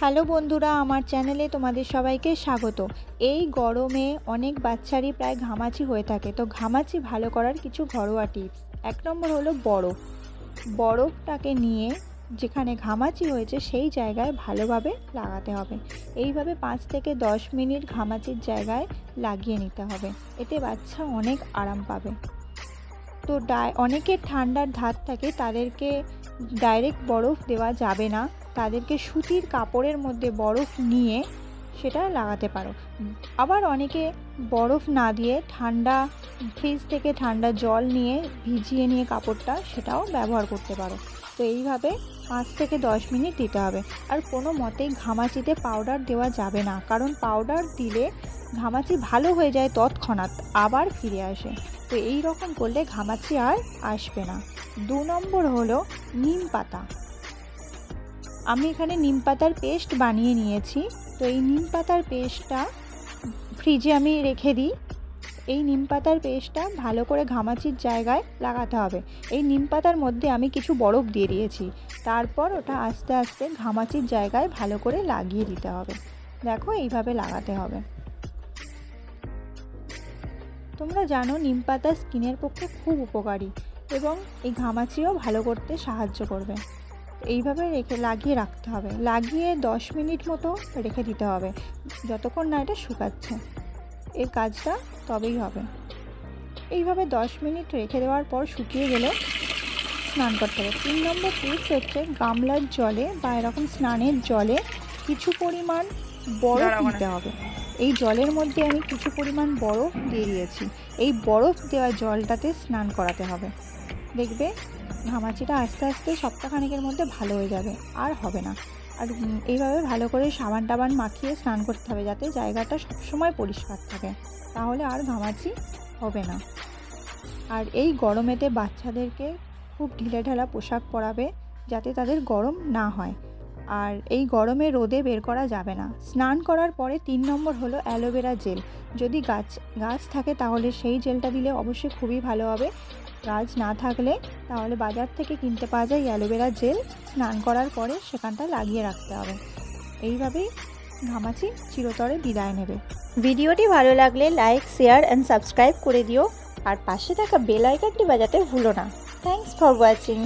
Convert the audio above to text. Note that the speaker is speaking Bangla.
হ্যালো বন্ধুরা, আমার চ্যানেলে তোমাদের সবাইকে স্বাগত। এই গরমে অনেক বাচ্চারই প্রায় ঘামাচি হয়ে থাকে, তো ঘামাচি ভালো করার কিছু ঘরোয়া টিপস। এক নম্বর হলো বরফ। বরফটাকে নিয়ে যেখানে ঘামাচি হয়েছে, সেই জায়গায় ভালোভাবে লাগাতে হবে। এইভাবে পাঁচ থেকে দশ মিনিট ঘামাচির জায়গায় লাগিয়ে নিতে হবে। এতে বাচ্চা অনেক আরাম পাবে। তো ডাই অনেকের ঠান্ডার ধার থাকে, তাদেরকে ডাইরেক্ট বরফ দেওয়া যাবে না। তাদেরকে সুতির কাপড়ের মধ্যে বরফ নিয়ে সেটা লাগাতে পারো। আবার অনেকে বরফ না দিয়ে ঠান্ডা ফ্রিজ থেকে ঠান্ডা জল নিয়ে ভিজিয়ে নিয়ে কাপড়টা সেটাও ব্যবহার করতে পারো। তো এইভাবে পাঁচ থেকে দশ মিনিট দিতে হবে। আর কোনো মতেই ঘামাচিতে পাউডার দেওয়া যাবে না। কারণ পাউডার দিলে ঘামাচি ভালো হয়ে যায় তৎক্ষণাৎ, আবার ফিরে আসে। তো এই রকম করলে ঘামাচি আর আসবে না। দু নম্বর হলো নিম পাতা। আমি এখানে নিম পাতার পেস্ট বানিয়ে নিয়েছি। তো এই নিম পাতার পেস্টটা ফ্রিজে আমি রেখে দিই। এই নিম পাতার পেস্টটা ভালো করে ঘামাচির জায়গায় লাগাতে হবে। এই নিম পাতার মধ্যে আমি কিছু বরফ দিয়ে দিয়েছি। তারপর ওটা আস্তে আস্তে ঘামাচির জায়গায় ভালো করে লাগিয়ে দিতে হবে। দেখো এইভাবে লাগাতে হবে। তোমরা জানো নিম পাতা স্কিনের পক্ষে খুব উপকারী এবং এই ঘামাচিও ভালো করতে সাহায্য করবে। এইভাবে রেখে লাগিয়ে রাখতে হবে। লাগিয়ে দশ মিনিট মতো রেখে দিতে হবে। যতক্ষণ না এটা শুকাচ্ছে। এই কাজটা তবেই হবে। এইভাবে দশ মিনিট রেখে দেওয়ার পর শুকিয়ে গেলে স্নান করতে হবে। তিন নম্বর টিপস হচ্ছে গামলার জলে বা এরকম স্নানের জলে কিছু পরিমাণ বরফ দিতে হবে। এই জলের মধ্যে আমি কিছু পরিমাণ বরফ দিয়ে দিয়েছি। এই বরফ দেওয়া জলটাতে স্নান করাতে হবে। দেখবে ঘামাচিটা আস্তে আস্তে সপ্তাহখানেকের মধ্যে ভালো হয়ে যাবে, আর হবে না। আর এইভাবে ভালো করে সাবান টাবান মাখিয়ে স্নান করতে হবে যাতে জায়গাটা সবসময় পরিষ্কার থাকে, তাহলে আর ঘামাচি হবে না। আর এই গরমেতে বাচ্চাদেরকে খুব ঢিলে ঢালা পোশাক পরাবে যাতে তাদের গরম না হয়। আর এই গরমে রোদে বের করা যাবে না। স্নান করার পরে তিন নম্বর হলো অ্যালোভেরা জেল। যদি গাছ গাছ থাকে তাহলে সেই জেলটা দিলে অবশ্যই খুবই ভালো হবে। গাছ না থাকলে তাহলে বাজার থেকে কিনতে পাওয়া যায় অ্যালোভেরা জেল। স্নান করার পরে সেখানটা লাগিয়ে রাখতে হবে। এইভাবেই ঘামাচি চিরতরে বিদায় নেবে। ভিডিওটি ভালো লাগলে লাইক, শেয়ার অ্যান্ড সাবস্ক্রাইব করে দিও। আর পাশে থাকা বেল আইকনটি বাজাতে ভুলো না। Thanks for watching